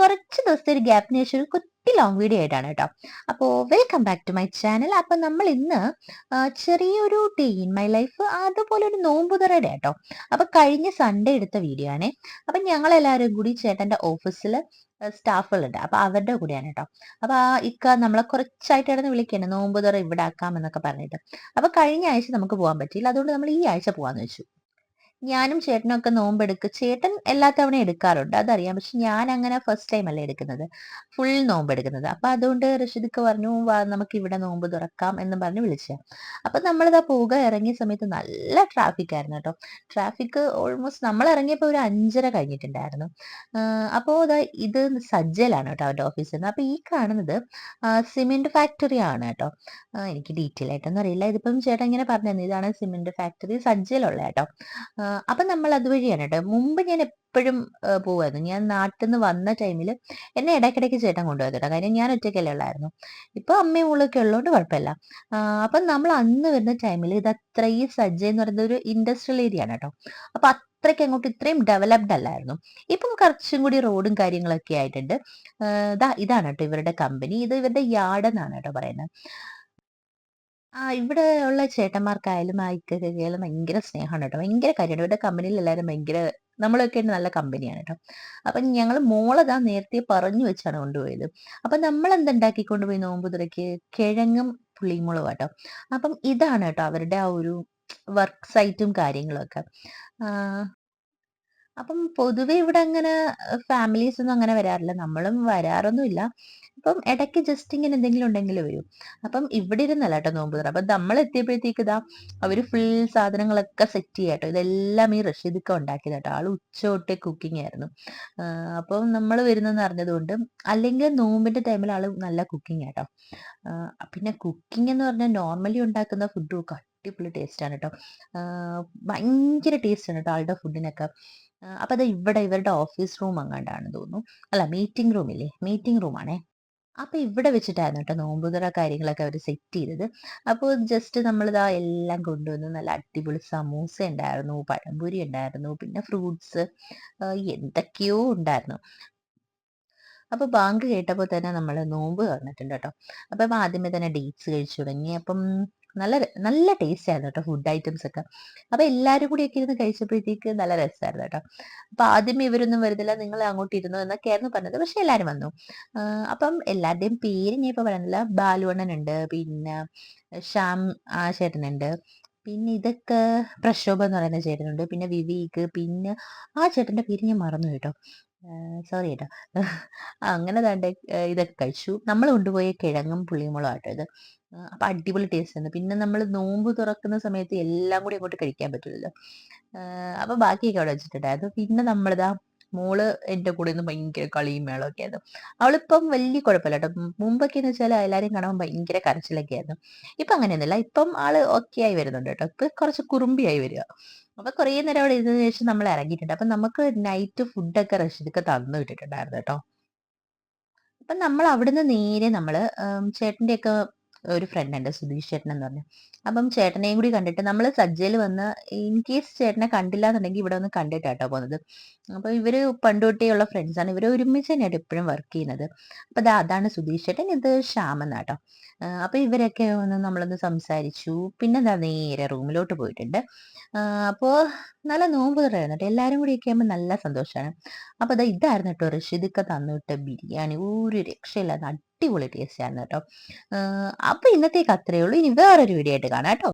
കുറച്ച് ദിവസത്തെ ഒരു ഗ്യാപ്പിന് ശേഷം ഒരു കുട്ടി ലോങ് വീഡിയോ ആയിട്ടാണ് കേട്ടോ. അപ്പോൾ welcome back to my channel അപ്പൊ നമ്മൾ ഇന്ന് ചെറിയൊരു ഡേ ഇൻ മൈ ലൈഫ് അതുപോലെ ഒരു നോമ്പുതറയുടെ കേട്ടോ അപ്പൊ കഴിഞ്ഞ സൺഡേ എടുത്ത വീഡിയോ ആണേ. അപ്പൊ ഞങ്ങൾ എല്ലാവരും കൂടി ചേട്ടന്റെ ഓഫീസിൽ സ്റ്റാഫുകളുണ്ട്. അപ്പൊ അവരുടെ കൂടെയാണ് കേട്ടോ. അപ്പൊ ആ ഇക്ക നമ്മളെ കുറച്ചായിട്ട് ഇടന്ന് വിളിക്കണേ. നോമ്പുതറ ഇവിടെ ആക്കാം എന്നൊക്കെ പറഞ്ഞിട്ട്. അപ്പൊ കഴിഞ്ഞ ആഴ്ച നമുക്ക് പോകാൻ പറ്റിയില്ല. അതുകൊണ്ട് നമ്മൾ ഈ ആഴ്ച പോകാന്ന് വെച്ചു. ഞാനും ചേട്ടനൊക്കെ നോമ്പെടുക്ക് ചേട്ടൻ എല്ലാ തവണയും എടുക്കാറുണ്ട് അതറിയാം. പക്ഷെ ഞാൻ അങ്ങനെ ഫസ്റ്റ് ടൈം അല്ലേ എടുക്കുന്നത്. ഫുൾ നോമ്പെടുക്കുന്നത്. അപ്പൊ അതുകൊണ്ട് റഷീദൊക്കെ പറഞ്ഞു വാ നമുക്ക് ഇവിടെ നോമ്പ് തുറക്കാം എന്ന് പറഞ്ഞ് വിളിച്ച. അപ്പൊ നമ്മളിതാ പോവുക ഇറങ്ങിയ സമയത്ത് നല്ല ട്രാഫിക് ആയിരുന്നു കേട്ടോ. ട്രാഫിക് ഓൾമോസ്റ്റ് നമ്മൾ ഇറങ്ങിയപ്പോൾ ഒരു അഞ്ചര കഴിഞ്ഞിട്ടുണ്ടായിരുന്നു. അപ്പോൾ ഇതാ ഇത് സജ്ജലാണ് കേട്ടോ അവരുടെ ഓഫീസിൽ നിന്ന് അപ്പൊ ഈ കാണുന്നത് സിമെന്റ് ഫാക്ടറി ആണ് കേട്ടോ. എനിക്ക് ഡീറ്റെയിൽ ആയിട്ടൊന്നും അറിയില്ല. ഇതിപ്പം ചേട്ടൻ ഇങ്ങനെ പറഞ്ഞു ഇതാണ് സിമെന്റ് ഫാക്ടറി സജ്ജലുള്ള കേട്ടോ. അപ്പൊ നമ്മൾ അതുവഴിയാണ് കേട്ടോ. മുമ്പ് ഞാൻ എപ്പോഴും പോകുമായിരുന്നു ഞാൻ നാട്ടിൽ നിന്ന് വന്ന ടൈമിൽ എന്നെ ഇടയ്ക്കിടയ്ക്ക് ചേട്ടൻ കൊണ്ടുപോയത് കേട്ടോ. കാര്യം ഞാൻ ഒറ്റയ്ക്കല്ലേ ഉള്ളായിരുന്നു. ഇപ്പൊ അമ്മയും ഉള്ളൊക്കെ ഉള്ളതുകൊണ്ട് കുഴപ്പമില്ല. അപ്പൊ നമ്മൾ അന്ന് വരുന്ന ടൈമിൽ ഇത് അത്ര ഈ സജ്ജ എന്ന് പറയുന്ന ഒരു ഇൻഡസ്ട്രിയൽ ഏരിയ ആണ് കേട്ടോ. അപ്പൊ അത്രയ്ക്ക് അങ്ങോട്ട് ഇത്രയും ഡെവലപ്ഡ് അല്ലായിരുന്നു. ഇപ്പം കുറച്ചും കൂടി റോഡും കാര്യങ്ങളൊക്കെ ആയിട്ടുണ്ട്. ഇതാണ് കേട്ടോ ഇവരുടെ കമ്പനി ഇത് ഇവരുടെ യാർഡ് എന്നാണ് കേട്ടോ പറയുന്നത്. ആ ഇവിടെ ഉള്ള ചേട്ടന്മാർക്കായാലും ആ ഇക്കയ്ക്കായാലും ഭയങ്കര സ്നേഹമാണ് കേട്ടോ. ഭയങ്കര കാര്യമാണ്. ഇവിടെ കമ്പനിയിൽ എല്ലാവരും ഭയങ്കര നമ്മളൊക്കെ നല്ല കമ്പനിയാണ് കേട്ടോ. അപ്പം ഞങ്ങൾ മോളതാ നേരത്തെ പറഞ്ഞു വെച്ചാണ് കൊണ്ടുപോയത്. അപ്പം നമ്മൾ എന്തുണ്ടാക്കി കൊണ്ടുപോയി നോമ്പ് തുറയ്ക്ക് കിഴങ്ങും പുളിമുളകും കേട്ടോ. അപ്പം ഇതാണ് കേട്ടോ അവരുടെ ആ ഒരു വർക്ക് സൈറ്റും കാര്യങ്ങളൊക്കെ. അപ്പം പൊതുവെ ഇവിടെ അങ്ങനെ ഫാമിലീസ് ഒന്നും അങ്ങനെ വരാറില്ല. നമ്മളും വരാറൊന്നുമില്ല. അപ്പം ഇടയ്ക്ക് ജസ്റ്റ് ഇങ്ങനെ എന്തെങ്കിലും ഉണ്ടെങ്കിൽ വരും. അപ്പം ഇവിടെ ഇരുന്നല്ല കേട്ടോ നോമ്പ് തുറ. അപ്പം നമ്മൾ എത്തിയപ്പോഴത്തേക്ക് ഇതാ അവർ ഫുൾ സാധനങ്ങളൊക്കെ സെറ്റ് ചെയ്യാം കേട്ടോ. ഇതെല്ലാം ഈ റഷീദിക്ക ഉണ്ടാക്കിയത് കേട്ടോ. ആൾ ഉച്ച തൊട്ടേ കുക്കിംഗ് ആയിരുന്നു. അപ്പം നമ്മൾ വരുന്നെന്ന് അറിഞ്ഞതുകൊണ്ട് അല്ലെങ്കിൽ നോമ്പിന്റെ ടൈമിൽ ആൾ നല്ല കുക്കിംഗ് കേട്ടോ. പിന്നെ കുക്കിംഗ് എന്ന് പറഞ്ഞാൽ നോർമലി ഉണ്ടാക്കുന്ന ഫുഡും ഒക്കെ അടിപൊളി ടേസ്റ്റ് ആണ് കേട്ടോ. ഭയങ്കര ടേസ്റ്റ് ആണ് കേട്ടോ ആളുടെ ഫുഡിനൊക്കെ. അപ്പൊ അത് ഇവിടെ ഇവരുടെ ഓഫീസ് റൂം അങ്ങാണ്ടാണെന്ന് തോന്നുന്നു. അല്ല മീറ്റിംഗ് റൂമില്ലേ മീറ്റിംഗ് റൂമാണേ. അപ്പൊ ഇവിടെ വെച്ചിട്ടായിരുന്നു കേട്ടോ നോമ്പുതുറ കാര്യങ്ങളൊക്കെ അവർ സെറ്റ് ചെയ്തത്. അപ്പോൾ ജസ്റ്റ് നമ്മൾ നമ്മളിതാ എല്ലാം കൊണ്ടുവന്ന് നല്ല അടിപൊളി സമൂസ ഉണ്ടായിരുന്നു, പഴംപൊരി ഉണ്ടായിരുന്നു, പിന്നെ ഫ്രൂട്ട്സ് എന്തൊക്കെയോ ഉണ്ടായിരുന്നു. അപ്പൊ ബാങ്ക് കേട്ടപ്പോൾ തന്നെ നമ്മൾ നോമ്പ് തുറന്നിട്ടുണ്ട് കേട്ടോ. അപ്പം ആദ്യമേ തന്നെ ഡേറ്റ്സ് കഴിച്ചു തുടങ്ങി. അപ്പം നല്ല നല്ല ടേസ്റ്റ് ആയിരുന്നു കേട്ടോ ഫുഡ് ഐറ്റംസ് ഒക്കെ. അപ്പൊ എല്ലാരും കൂടി ഒക്കെ ഇരുന്ന് കഴിച്ചപ്പോഴത്തേക്ക് നല്ല രസമായിരുന്നു കേട്ടോ അപ്പൊ ആദ്യം ഇവരൊന്നും വരുന്നില്ല നിങ്ങൾ അങ്ങോട്ട് ഇരുന്നു എന്നൊക്കെയായിരുന്നു പറഞ്ഞത്. പക്ഷെ എല്ലാരും വന്നു. അപ്പം എല്ലാവരുടെയും പേര് ഞാൻ ഇപ്പൊ പറയുന്നില്ല ബാലുവണ്ണൻ ഉണ്ട് പിന്നെ ശ്യാം ആ ചേട്ടനുണ്ട് പിന്നെ ഇതൊക്കെ പ്രക്ഷോഭം എന്ന് പറയുന്ന ചേട്ടനുണ്ട് പിന്നെ വിവേക് പിന്നെ ആ ചേട്ടന്റെ പേര് ഞാൻ മറന്നു കേട്ടോ. സോറി കേട്ടോ അങ്ങനെ തണ്ട ഇതൊക്കെ കഴിച്ചു. നമ്മൾ കൊണ്ടുപോയ കിഴങ്ങും പുളിമുളകും ആട്ടോ ഇത്. അപ്പൊ അടിപൊളി ടേസ്റ്റ് ആണ്. പിന്നെ നമ്മൾ നോമ്പ് തുറക്കുന്ന സമയത്ത് എല്ലാം കൂടി അങ്ങോട്ട് കഴിക്കാൻ പറ്റില്ലല്ലോ അപ്പൊ ബാക്കിയൊക്കെ അവിടെ വെച്ചിട്ടുണ്ടായിരുന്നു. പിന്നെ നമ്മളിതാ മോൾ എന്റെ കൂടെ നിന്ന് ഭയങ്കര കളിയും മേളമൊക്കെ ആയിരുന്നു. അവളിപ്പം വലിയ കുഴപ്പമില്ല കേട്ടോ മുമ്പൊക്കെ എന്ന് വെച്ചാൽ എല്ലാരെയും കാണുമ്പോൾ ഭയങ്കര കരച്ചിലൊക്കെ ആയിരുന്നു. ഇപ്പൊ അങ്ങനെയൊന്നുമില്ല. ഇപ്പം ആൾ ഓക്കെ ആയി വരുന്നുണ്ട് കേട്ടോ. ഇപ്പൊ കുറച്ച് കുറുമ്പിയായി വരിക. അപ്പൊ കുറേ നേരം അവിടെ ഇരുന്നതിന് ശേഷം നമ്മൾ ഇറങ്ങിയിട്ടുണ്ട്. അപ്പൊ നമുക്ക് നൈറ്റ് ഫുഡൊക്കെ റഷീദൊക്കെ തന്നു വിട്ടിട്ടുണ്ടായിരുന്നു കേട്ടോ. അപ്പൊ നമ്മൾ അവിടുന്ന് നേരെ നമ്മൾ ചേട്ടന്റെ ഒക്കെ ഒരു ഫ്രണ്ട് ഉണ്ട് സുധീഷ് ചേട്ടൻ എന്ന് പറഞ്ഞു. അപ്പം ചേട്ടനെയും കൂടി കണ്ടിട്ട് നമ്മൾ സജ്ജയിൽ വന്ന് ഇൻ കേസ് ചേട്ടനെ കണ്ടില്ല എന്നുണ്ടെങ്കിൽ ഇവിടെ ഒന്ന് കണ്ടിട്ടാട്ടോ പോകുന്നത്. അപ്പൊ ഇവർ പണ്ടുതൊട്ടേയുള്ള ഫ്രണ്ട്സാണ് ഇവർ ഒരുമിച്ച് തന്നെയാണ് എപ്പോഴും വർക്ക് ചെയ്യുന്നത്. അപ്പൊ അതാണ് സുധീഷ് ചേട്ടൻ ഇത് ശ്യാമെന്നാട്ടോ അപ്പൊ ഇവരൊക്കെ ഒന്ന് നമ്മളൊന്ന് സംസാരിച്ചു. പിന്നെ എന്താ നേരെ റൂമിലോട്ട് പോയിട്ടുണ്ട്. അപ്പോൾ നല്ല നോമ്പ് തുറയായിരുന്നു കേട്ടോ എല്ലാവരും കൂടി ഒക്കെ ആകുമ്പോൾ നല്ല സന്തോഷമാണ് അപ്പോൾ അതാ ഇതായിരുന്നു കേട്ടോ റഷീദൊക്കെ തന്നിട്ട് ബിരിയാണി. ഒരു രക്ഷയില്ലാത്ത അടിപൊളി ടേസ്റ്റ് ആണ് കേട്ടോ അപ്പോൾ ഇന്നത്തേക്ക് അത്രയേ ഉള്ളൂ. ഇനി വേറൊരു വീഡിയോ ആയിട്ട് കാണാം കേട്ടോ